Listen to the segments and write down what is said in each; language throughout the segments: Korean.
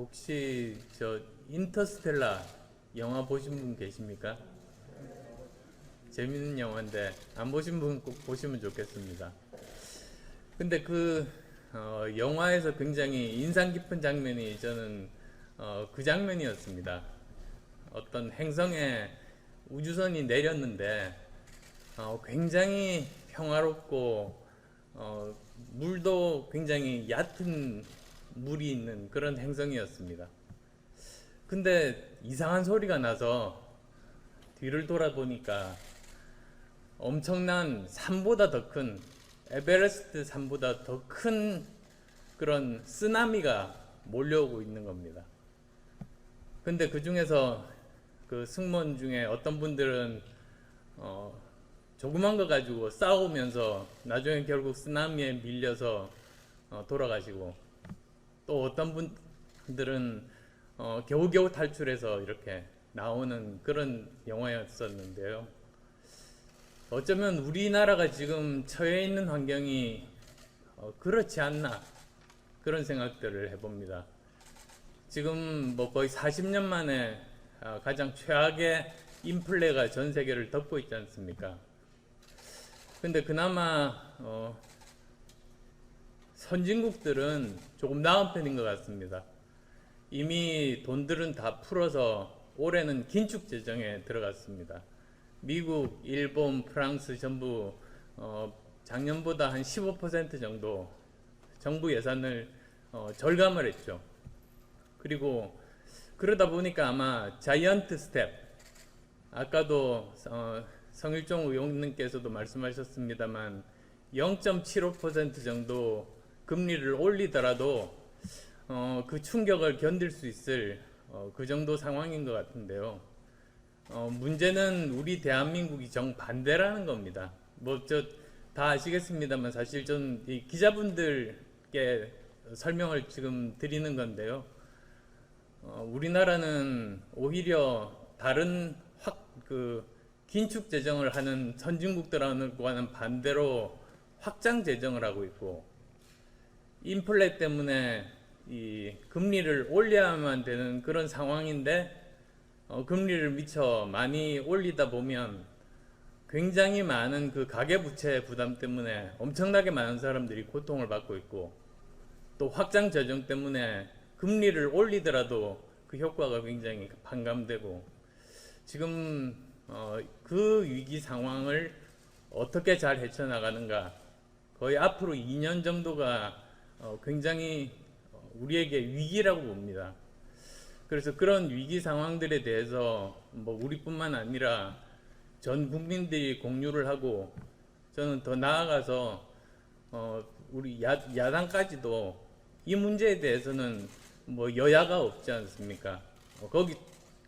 혹시 저 인터스텔라 영화 보신 분 계십니까? 재밌는 영화인데 안 보신 분 꼭 보시면 좋겠습니다. 근데 그 어, 영화에서 굉장히 인상 깊은 장면이 저는 어, 그 장면이었습니다. 어떤 행성에 우주선이 내렸는데 어, 굉장히 평화롭고 어, 물도 굉장히 얕은 물이 있는 그런 행성이었습니다. 근데 이상한 소리가 나서 뒤를 돌아보니까 엄청난 산보다 더 큰 에베레스트 산보다 더 큰 그런 쓰나미가 몰려오고 있는 겁니다. 근데 그 중에서 그 승무원 중에 어떤 분들은 어, 조그만 거 가지고 싸우면서 나중에 결국 쓰나미에 밀려서 어, 돌아가시고 또 어떤 분들은 어, 겨우겨우 탈출해서 이렇게 나오는 그런 영화였었는데요. 어쩌면 우리나라가 지금 처해 있는 환경이 어, 그렇지 않나 그런 생각들을 해봅니다. 지금 뭐 거의 40년 만에 아, 가장 최악의 인플레가 전 세계를 덮고 있지 않습니까? 근데 그나마 어, 선진국들은 조금 나은 편인 것 같습니다. 이미 돈들은 다 풀어서 올해는 긴축 재정에 들어갔습니다. 미국, 일본, 프랑스 전부 어, 작년보다 한 15% 정도 정부 예산을 어, 절감을 했죠. 그리고 그러다 보니까 아마 자이언트 스텝 아까도 어, 성일종 의원님께서도 말씀하셨습니다만 0.75% 정도 금리를 올리더라도 어, 그 충격을 견딜 수 있을 어, 그 정도 상황인 것 같은데요. 어, 문제는 우리 대한민국이 정반대라는 겁니다. 뭐 저 다 아시겠습니다만 사실 전이 기자분들께 설명을 지금 드리는 건데요. 어, 우리나라는 오히려 다른 확 그 긴축 재정을 하는 선진국들하고는 반대로 확장 재정을 하고 있고 인플레 때문에 이 금리를 올려야만 되는 그런 상황인데 어, 금리를 미처 많이 올리다 보면 굉장히 많은 그 가계부채 부담 때문에 엄청나게 많은 사람들이 고통을 받고 있고 또 확장 재정 때문에 금리를 올리더라도 그 효과가 굉장히 반감되고 지금 어, 그 위기 상황을 어떻게 잘 헤쳐나가는가 거의 앞으로 2년 정도가 어, 굉장히 어, 우리에게 위기라고 봅니다. 그래서 그런 위기 상황들에 대해서 뭐 우리뿐만 아니라 전 국민들이 공유를 하고 저는 더 나아가서 어 우리 야, 야당까지도 이 문제에 대해서는 뭐 여야가 없지 않습니까? 어, 거기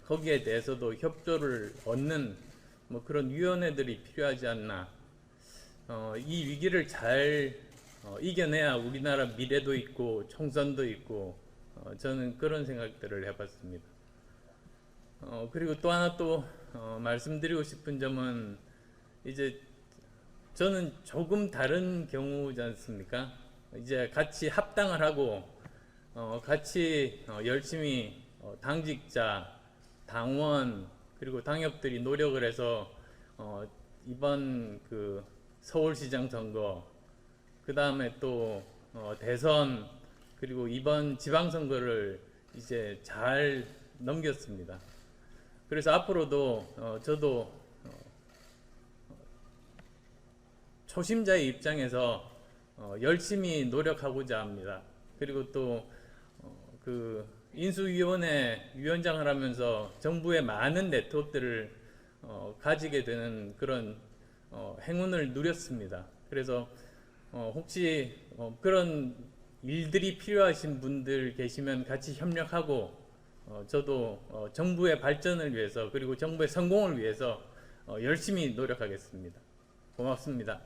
거기에 대해서도 협조를 얻는 뭐 그런 위원회들이 필요하지 않나. 어, 이 위기를 잘 어, 이겨내야 우리나라 미래도 있고 총선도 있고 어, 저는 그런 생각들을 해봤습니다. 어, 그리고 또 하나 또 어, 말씀드리고 싶은 점은 이제 저는 조금 다른 경우지 않습니까? 이제 같이 합당을 하고 어, 같이 어, 열심히 어, 당직자, 당원 그리고 당협들이 노력을 해서 어, 이번 그 서울시장 선거 그 다음에 또 어, 대선 그리고 이번 지방선거를 이제 잘 넘겼습니다. 그래서 앞으로도 어, 저도 어, 초심자의 입장에서 어, 열심히 노력하고자 합니다. 그리고 또그 인수위원회 위원장을 하면서 정부의 많은 네트워크들을 어, 가지게 되는 그런 어, 행운을 누렸습니다. 그래서 어, 혹시 어, 그런 일들이 필요하신 분들 계시면 같이 협력하고 어, 저도 어, 정부의 발전을 위해서 그리고 정부의 성공을 위해서 어, 열심히 노력하겠습니다. 고맙습니다.